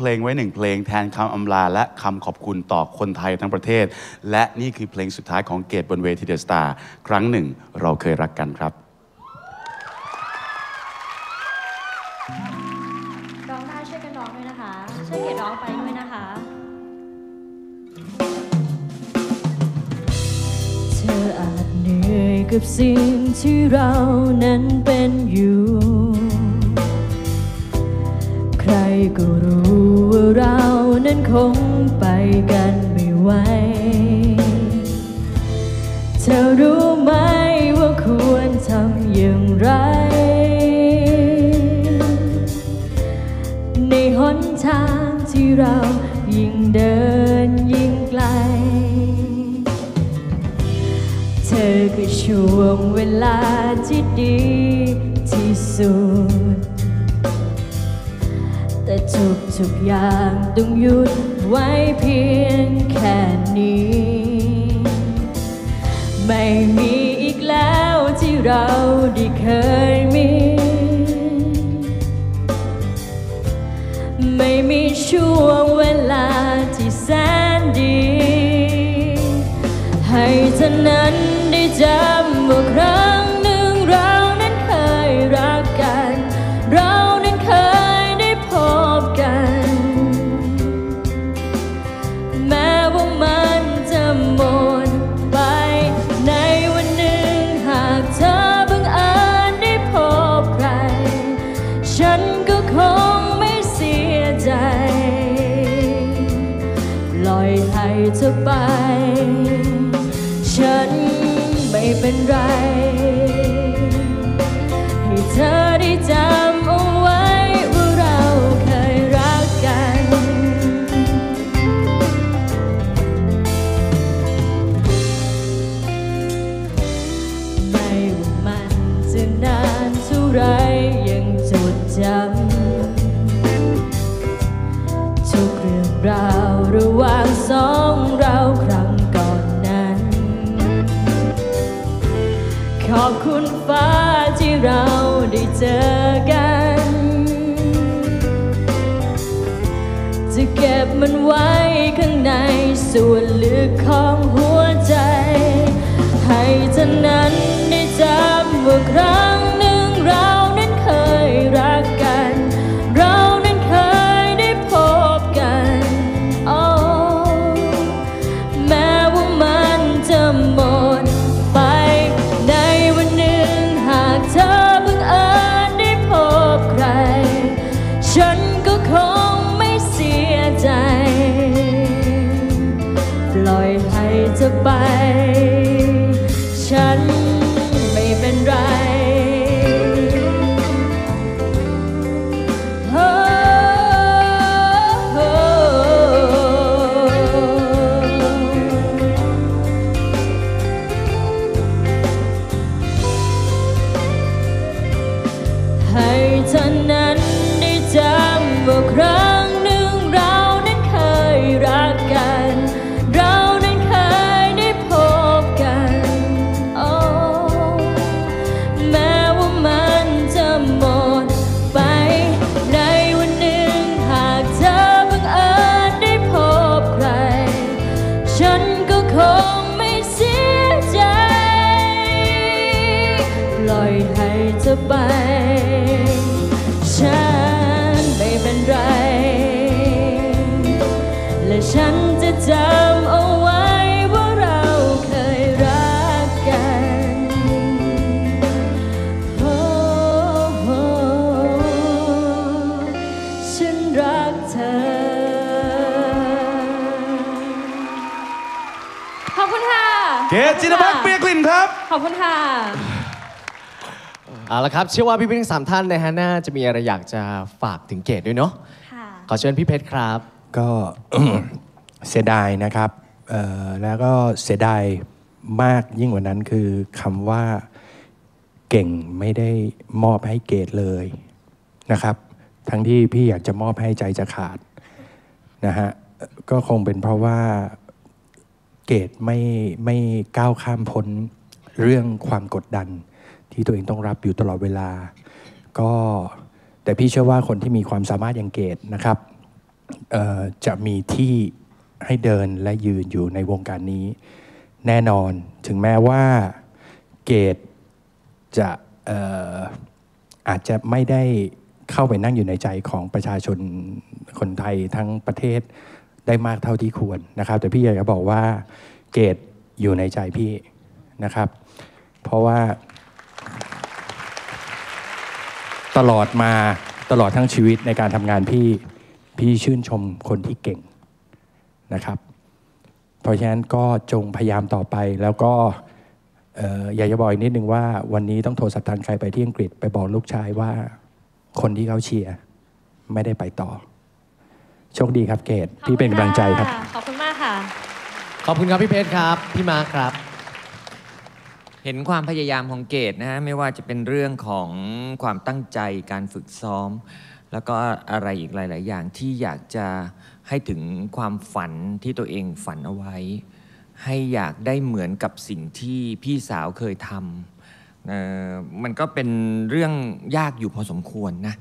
เพลงไว้หนึ่งเพลงแทนคำอำลาและคำขอบคุณต่อคนไทยทั้งประเทศ และนี่คือเพลงสุดท้ายของเกตบนเวทีเดอะสตาร์ครั้งหนึ่งเราเคยรักกันครับร้องได้ช่วยกันร้องด้วยนะคะ ช่วยเกดร้องไปด้วยนะคะเธออาจเหนื่อยกับสิ่งที่เรานั้นเป็นอยู่ ใครก็รู้ว่า เรานั้นคงไปกันไม่ไหว เธอรู้ไหมว่าควรทำอย่างไร ในหนทางที่เรายิ่งเดินยิ่งไกล เธอคือช่วงเวลาที่ดีที่สุด ทุกอย่างต้องหยุดไว้เพียงแค่นี้ ไม่มีอีกแล้วที่เราได้เคยมี ไม่มีช่วงเวลาที่แสนดี ให้เธอนั้นได้จำ ฉันก็คงไม่เสียใจ ปล่อยให้เธอไป ฉันไม่เป็นไร ขอบคุณฟ้าที่เราได้เจอกัน จะเก็บมันไว้ข้างในส่วนลึกของหัวใจ ให้เธอนั้นได้จำว่าครั้ง ล่อยให้เธอไป ฉันไม่เป็นไรให้เธอ อบคุณค่ะ เอาละครับ เชื่อว่าพี่ๆทั้งสามท่านนะฮะน่าจะมีอะไรอยากจะฝากถึงเกดด้วยเนาะค่ะ ขอเชิญพี่เพชรครับ ก็ เสียดายนะครับเอ่อแล้วก็เสียดายมากยิ่งกว่านั้นคือคำว่าเก่งไม่ได้มอบให้เกรดเลยนะครับ ทั้งที่พี่อยากจะมอบให้ใจจะขาดนะฮะก็คงเป็นเพราะว่าเกรดไม่ไม่ก้าวข้ามพ้น เรื่องความกดดันที่ตัวเองต้องรับอยู่ตลอดเวลา ก็แต่พี่เชื่อว่าคนที่มีความสามารถอย่างเกรดนะครับจะมีที่ให้เดินและยืนอยู่ในวงการนี้ แน่นอนถึงแม้ว่าเกตจะเอ่ออาจจะไม่ได้เข้าไปนั่งอยู่ในใจของประชาชนคนไทยทั้งประเทศได้มากเท่าที่ควรนะครับ แต่พี่อยากจะบอกว่าเกตอยู่ในใจพี่ นะครับ เพราะว่า ตลอดมาตลอดทั้งชีวิตในการทำงานพี่พี่ชื่นชมคนที่เก่งนะครับ เพราะฉะนั้นก็จงพยายามต่อไปแล้วก็เอ่ออยากจะบอกอีกนิดนึงว่าวันนี้ต้องโทรสัพทางใครไปที่อังกฤษไปบอกลูกชายว่าคนที่เขาเชียร์ไม่ได้ไปต่อ โชคดีครับเกตพี่เป็นกำลังใจครับ ขอบคุณมากค่ะ ขอบคุณครับพี่เพชรครับ พี่มาร์คครับ เห็นความพยายามของเกดนะฮะไม่ว่าจะเป็นเรื่องของความตั้งใจการฝึกซ้อม แล้วก็อะไรอีกหลาย ๆ อย่างที่อยากจะให้ถึงความฝันที่ตัวเองฝันเอาไว้ ให้อยากได้เหมือนกับสิ่งที่พี่สาวเคยทำมันก็เป็นเรื่องยากอยู่พอสมควรนะ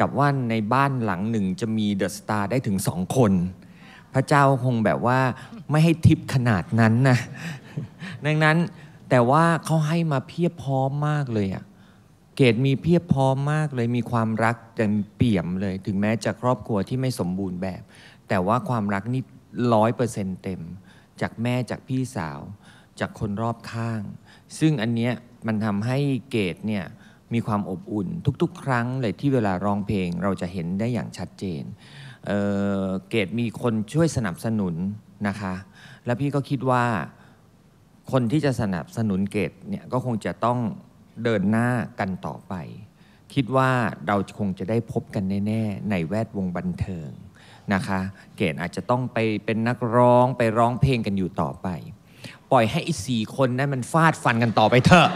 กับว่าในบ้านหลังหนึ่งจะมีเดอะสตาร์ได้ถึงสองคน พระเจ้าคงแบบว่าไม่ให้ทิปขนาดนั้นนะดังนั้น แต่ว่าเขาให้มาเพียบพร้อมมากเลยอะเกดมีเพียบพร้อมมากเลยมีความรักเต็มเปี่ยมเลย ถึงแม้จะครอบครัวที่ไม่สมบูรณ์แบบ แต่ว่าความรักนี่ร้อยเปอร์เซ็นต์เต็ม จากแม่จากพี่สาว จากคนรอบข้าง ซึ่งอันเนี้ยมันทำให้เกดเนี่ยมีความอบอุ่นทุกๆ ครั้งเลยที่เวลาร้องเพลงเราจะเห็นได้อย่างชัดเจนเเกดมีคนช่วยสนับสนุนนะคะ แล้วพี่ก็คิดว่า คนที่จะสนับสนุนเกดเนี่ยก็คงจะต้องเดินหน้ากันต่อไป คิดว่าเราคงจะได้พบกันแน่ๆในแวดวงบันเทิงนะคะ เกดอาจจะต้องไปเป็นนักร้องไปร้องเพลงกันอยู่ต่อไป ปล่อยให้อีสี่คนนั้นมันฟาดฟันกันต่อไปเถอะ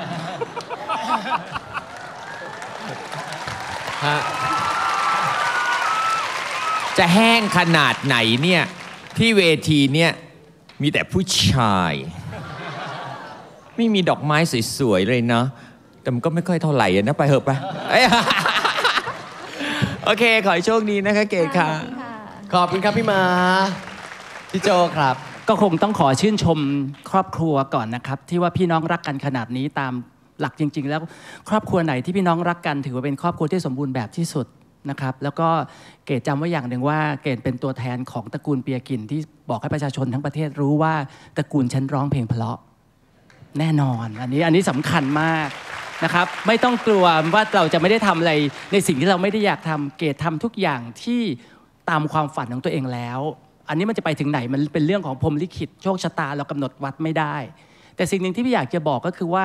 ฮะจะแห้งขนาดไหนเนี่ย ที่เวทีเนี่ย มีแต่ผู้ชาย ไม่มีดอกไม้สวยๆเลยเนาะแต่มันก็ไม่ค่อยเท่าไหร่อะนะไปเถอะไปเอ้ยโอเค ขอให้โชคดีนะคะเกดค่ะ ขอบคุณครับพี่มาร์คพี่โจครับ ก็คงต้องขอชื่นชมครอบครัวก่อนนะครับ ที่ว่าพี่น้องรักกันขนาดนี้ตามหลักจริง ๆ แล้วครอบครัวไหนที่พี่น้องรักกัน ถือว่าเป็นครอบครัวที่สมบูรณ์แบบที่สุดนะครับ แล้วก็เกดจำไว้อย่างหนึ่งว่า เกดเป็นตัวแทนของตระกูลเปียกินที่บอกให้ประชาชนทั้งประเทศรู้ว่าตระกูลฉันร้องเพลงเพราะ แน่นอน อันนี้อันนี้สำคัญมากนะครับ ไม่ต้องกลัวว่าเราจะไม่ได้ทำอะไรในสิ่งที่เราไม่ได้อยากทำเกดทำทุกอย่างที่ตามความฝันของตัวเองแล้ว อันนี้มันจะไปถึงไหนมันเป็นเรื่องของพรหมลิขิตโชคชะตาเรากำหนดวัดไม่ได้ แต่สิ่งหนึ่งที่พี่อยากจะบอกก็คือว่า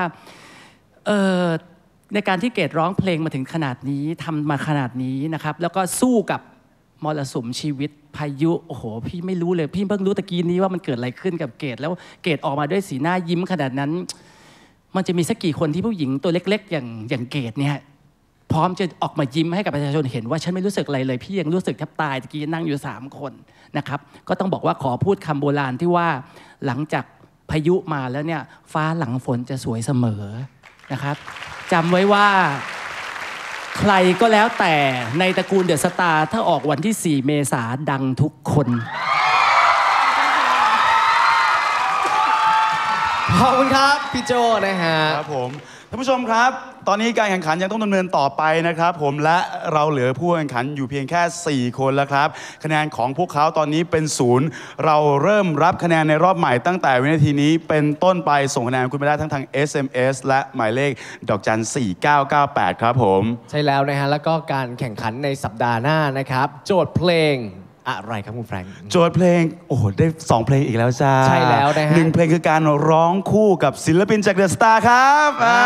ในการที่เกดร้องเพลงมาถึงขนาดนี้ทำมาขนาดนี้นะครับ แล้วก็สู้กับ มรสุมชีวิตพายุโอ้โห พี่ไม่รู้เลย พี่เพิ่งรู้ตะกี้นี้ว่ามันเกิดอะไรขึ้นกับเกดแล้วเกดออกมาด้วยสีหน้ายิ้มขนาดนั้น มันจะมีสักกี่คนที่ผู้หญิงตัวเล็ก ๆ อย่างอย่างเกดเนี่ยพร้อมจะออกมายิ้มให้กับประชาชนเห็นว่าฉันไม่รู้สึกอะไรเลย พี่ยังรู้สึกแทบตายตะกี้นั่งอยู่สามคนนะครับ ก็ต้องบอกว่าขอพูดคำโบราณที่ว่าหลังจากพายุมาแล้วเนี่ยฟ้าหลังฝนจะสวยเสมอนะครับจำไว้ว่า ใครก็แล้วแต่ในตระกูลเดอะสตาร์ถ้าออกวันที่ 4 เมษาดังทุกคน ขอบคุณครับ พี่โจนะฮะ ครับผมท่านผู้ชมครับ ตอนนี้การแข่งขันยังต้องดำเนินต่อไปนะครับ ผมและเราเหลือผู้แข่งขันอยู่เพียงแค่ 4 คนแล้วครับ คะแนนของพวกเขาตอนนี้เป็นศูนย์เราเริ่มรับคะแนนในรอบใหม่ตั้งแต่วินาทีนี้เป็นต้นไปส่งคะแนนคุณไปได้ทั้งทาง SMS และหมายเลขดอกจัน 4998 ครับผม ใช่แล้วนะฮะ แล้วก็การแข่งขันในสัปดาห์หน้านะครับ โจทย์เพลง อะไรครับคุณแฟรงค์ โจทย์เพลง โอ้โห ได้ 2 เพลงอีกแล้วจ้าใช่แล้วนะฮะ หนึ่งเพลงคือการร้องคู่กับศิลปินจากเดอะสตาร์ครับอ่า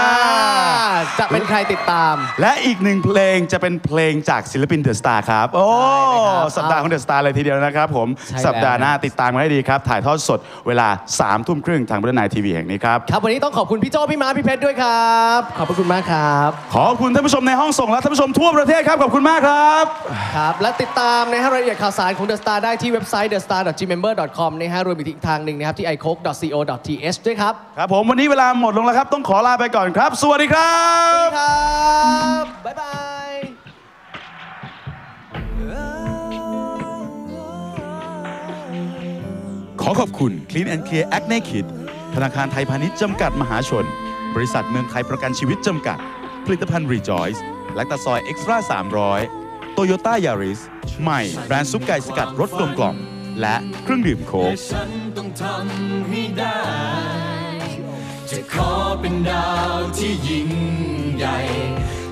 จะเป็นใครติดตาม และอีกหนึ่งเพลงจะเป็นเพลงจากศิลปินเดอะสตาร์ครับ โอ้ ใช่เลยครับสัปดาห์ของเดอะสตาร์เลยทีเดียวนะครับผม ใช่แล้ว สัปดาห์หน้าติดตามกันให้ดีครับ ถ่ายทอดสดเวลา3ามทุ่มครึ่งทางบริษัททีวีแห่งนี้ครับ ครับ วันนี้ต้องขอบคุณพี่โจพี่มาร์คพี่เพชรด้วยครับ ขอบพระคุณมากครับ ขอบคุณท่านผู้ชมในห้องส่งและท่านผู้ชมทั่วประเทศครับ ขอบคุณมากครับ ครับ และติดตามนะฮะรายละเอียดข่าวสารของ The Star ได้ที่เว็บไซต์ thestar.gmember.com นะฮะรวมไปถึงอีกทางหนึ่งนะครับ ที่ icoke.co.th ด้วยครับ ครับผมวันนี้เวลาหมดลงแล้วครับ ต้องขอลาไปก่อนครับ สวัสดีครับครับบ๊ายบาย ขอขอบคุณ Clean and Clear Acne Kit ธนาคารไทยพาณิชย์จำกัดมหาชน บริษัทเมืองไทยประกันชีวิตจำกัด ผลิตภัณฑ์ Rejoice แลคตาซอยเอ็กซ์ตร้า300 โตโยต้ายาริสใหม่แบรนด์ซุปไก่สกัดรสกลมกล่อม และเครื่องดื่มโค้กฉันต้องทำให้ได้ จะขอเป็นดาวที่ยิ่งใหญ่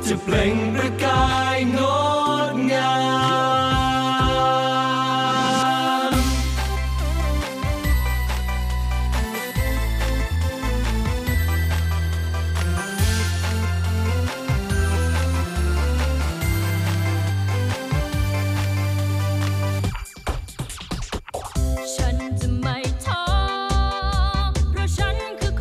จะเปล่งประกายงดงาม